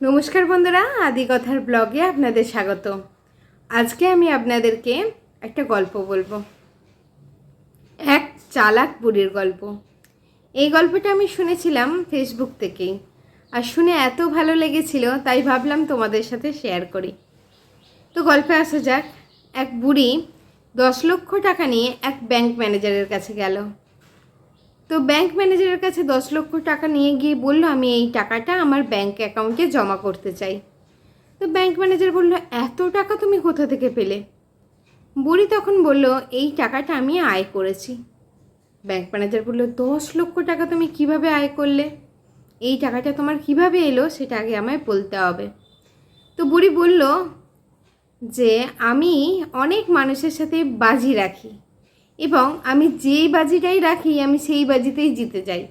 নমস্কার বন্ধুরা, আদি কথার ব্লগে আপনাদের স্বাগত। আজকে আমি আপনাদেরকে একটা গল্প বলব। এক চালাক বুড়ির গল্প। এই গল্পটা আমি শুনেছিলাম ফেসবুক থেকেই আর শুনে এত ভালো লেগেছিল, তাই ভাবলাম তোমাদের সাথে শেয়ার করি। তো গল্পে আসা যাক, এক বুড়ি দশ লক্ষ টাকা নিয়ে এক ব্যাংক ম্যানেজারের কাছে গেল। তো ব্যাংক ম্যানেজারের কাছে দশ লক্ষ টাকা নিয়ে গিয়ে বলল, আমি এই টাকাটা আমার ব্যাংক অ্যাকাউন্টে জমা করতে চাই। তো ব্যাংক ম্যানেজার বলল, এত টাকা তুমি কোথা থেকে পেলে? বুড়ি তখন বলল, এই টাকাটা আমি আয় করেছি। ব্যাংক ম্যানেজার বলল, দশ লক্ষ টাকা তুমি কীভাবে আয় করলে? এই টাকাটা তোমার কীভাবে এলো সেটা আগে আমায় বলতে হবে। তো বুড়ি বলল যে, আমি অনেক মানুষের সাথে বাজি রাখি। এবং আমি যেই বাজিটাই রাখি, আমি সেই বাজিতেই জিতে যাই।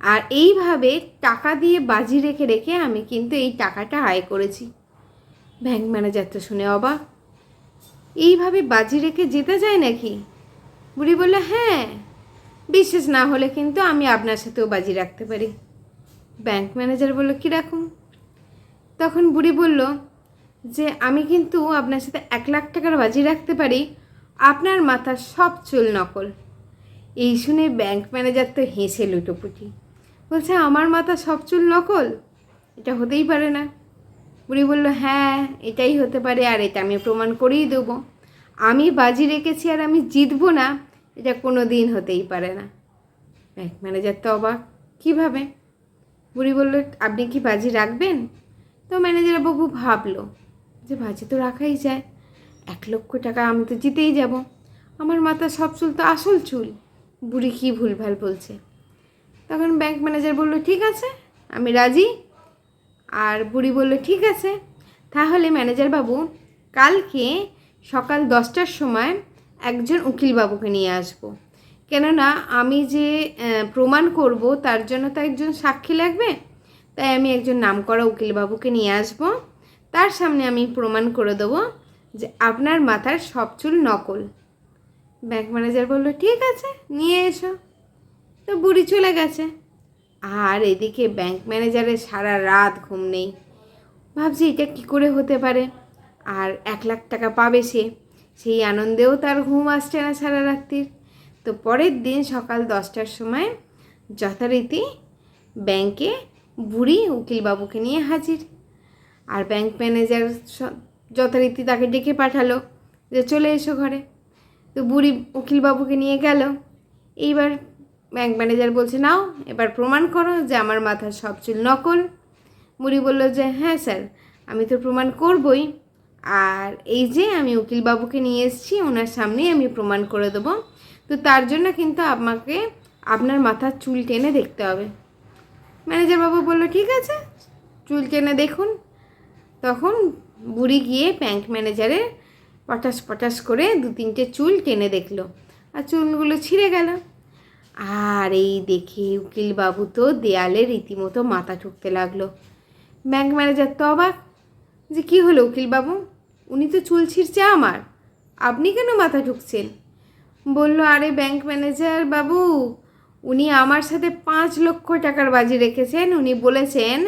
আর এইভাবে টাকা দিয়ে বাজি রেখে রেখে আমি কিন্তু এই টাকাটা আয় করেছি। ব্যাংক ম্যানেজার তো শুনে অবাক। এইভাবে বাজি রেখে জিতে যায় নাকি? বুড়ি বলল হ্যাঁ বিশ্বাস না হলে কিন্তু আমি আপনার সাথেও বাজি রাখতে পারি। ব্যাংক ম্যানেজার বলল কীরকম তখন বুড়ি বলল যে, আমি কিন্তু আপনার সাথে এক লাখ টাকার বাজি রাখতে পারি আপনার মাথার সব চুল নকল। এই শুনে ব্যাংক ম্যানেজার তো হেসে লুটোপুটি। বলছে, আমার মাথা সব চুল নকল? এটা হতেই পারে না। বুড়ি বলল হ্যাঁ এটাই হতে পারে, আর এটা আমি প্রমাণ করেই দেবো। আমি বাজি রেখেছি আর আমি জিতবো না, এটা কোনো দিন হতেই পারে না। ব্যাংক ম্যানেজার তো অবাক। কীভাবে? বুড়ি বলল, আপনি কি বাজি রাখবেন? তো ম্যানেজার বাবু ভাবলো যে বাজি তো রাখাই যায়। এক লক্ষ টাকা আমি তো জিতেই যাব। আমার মাথা সব চুল তো আসল চুল। বুড়ি কী ভুলভাল বলছে। তখন ব্যাংক ম্যানেজার বলল, ঠিক আছে, আমি রাজি। আর বুড়ি বলল, ঠিক আছে, তাহলে ম্যানেজার বাবু, কালকে সকাল দশটার সময় একজন উকিলবাবুকে নিয়ে আসব। কেননা আমি যে প্রমাণ করব, তার জন্য তো একজন সাক্ষী লাগবে। তাই আমি একজন নামকরা উকিলবাবুকে নিয়ে আসব। তার সামনে আমি প্রমাণ করে দেবো যে আপনার মাথার সব চুল নকল। ব্যাংক ম্যানেজার বলল, ঠিক আছে, নিয়ে এসো। তো বুড়ি চলে গেছে। আর এদিকে ব্যাংক ম্যানেজারের সারা রাত ঘুম নেই। ভাবছি, এটা কী করে হতে পারে? আর এক লাখ টাকা পাবে সে। সেই আনন্দেও তার ঘুম আসছে না সারা রাত্রির। তো পরের দিন সকাল দশটার সময় যথারীতি ব্যাংকে বুড়ি উকিলবাবুকে নিয়ে হাজির। আর ব্যাংক ম্যানেজার যথারীতি তাকে ডেকে পাঠালো যে চলে এসো ঘরে। তো বুড়ি উকিলবাবুকে নিয়ে গেল। এইবার ব্যাংক ম্যানেজার বলছে, নাও, এবার প্রমাণ করো যে আমার মাথার সব চুল নকল। বুড়ি বলল যে হ্যাঁ স্যার, আমি তো প্রমাণ করবই। আর এই যে আমি উকিলবাবুকে নিয়ে এসেছি, ওনার সামনেই আমি প্রমাণ করে দেবো। তো তার জন্য কিন্তু আমাকে আপনার মাথার চুল টেনে দেখতে হবে। ম্যানেজার বাবু বলল, ঠিক আছে, চুল টেনে দেখুন। তখন বুড়ি গিয়ে ব্যাংক ম্যানেজারের পটাশ পটাশ করে দু তিনটে চুল টেনে দেখল। আর চুলগুলো ছিঁড়ে গেল। আর এই দেখে উকিলবাবু তো দেয়ালে রীতিমতো মাথা ঠুকতে লাগল। ব্যাংক ম্যানেজার তো অবাক, যে কী হলো উকিলবাবু উনি তো চুল ছিঁড়ছে আমার, আপনি কেন মাথা ঠুকছেন? বলল, আরে ব্যাংক ম্যানেজার বাবু, উনি আমার সাথে পাঁচ লক্ষ টাকার বাজি রেখেছেন। উনি বলেছেন,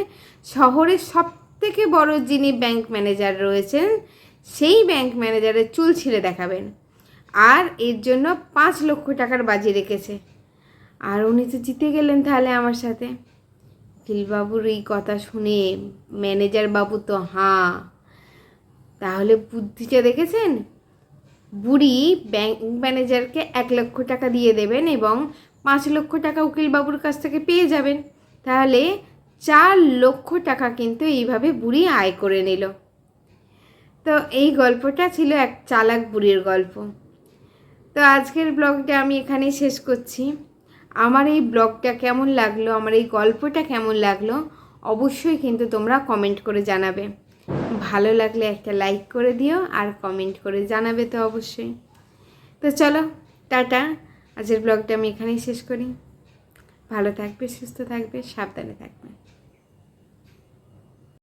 শহরের সব থেকে বড় যিনি ব্যাংক ম্যানেজার রয়েছেন, সেই ব্যাংক ম্যানেজারের চুল ছিঁড়ে দেখাবেন। আর এর জন্য পাঁচ লক্ষ টাকার বাজি রেখেছে। আর উনি তো জিতে গেলেন তাহলে আমার সাথে। উকিলবাবুর এই কথা শুনে ম্যানেজার বাবু তো হাঁ। তাহলে বুদ্ধিটা দেখেছেন? বুড়ি ব্যাংক ম্যানেজারকে এক লক্ষ টাকা দিয়ে দেবেন এবং পাঁচ লক্ষ টাকা উকিলবাবুর কাছ থেকে পেয়ে যাবেন। তাহলে চার লক্ষ টাকা কিন্তু এইভাবে বুড়ি আয় করে নিল। তো এই গল্পটা ছিল এক চালাক বুড়ির গল্প। তো আজকের ব্লগটা আমি এখানেই শেষ করছি। আমার এই ব্লগটা কেমন লাগল, আমার এই গল্পটা কেমন লাগল, অবশ্যই কিন্তু তোমরা কমেন্ট করে জানাবে। ভালো লাগলে একটা লাইক করে দিও আর কমেন্ট করে জানাবে তো অবশ্যই। তো চলো, টাটা। আজকের ব্লগটা আমি এখানেই শেষ করি। ভালো থাকবে, সুস্থ থাকবে, সাবধানে থাকবে।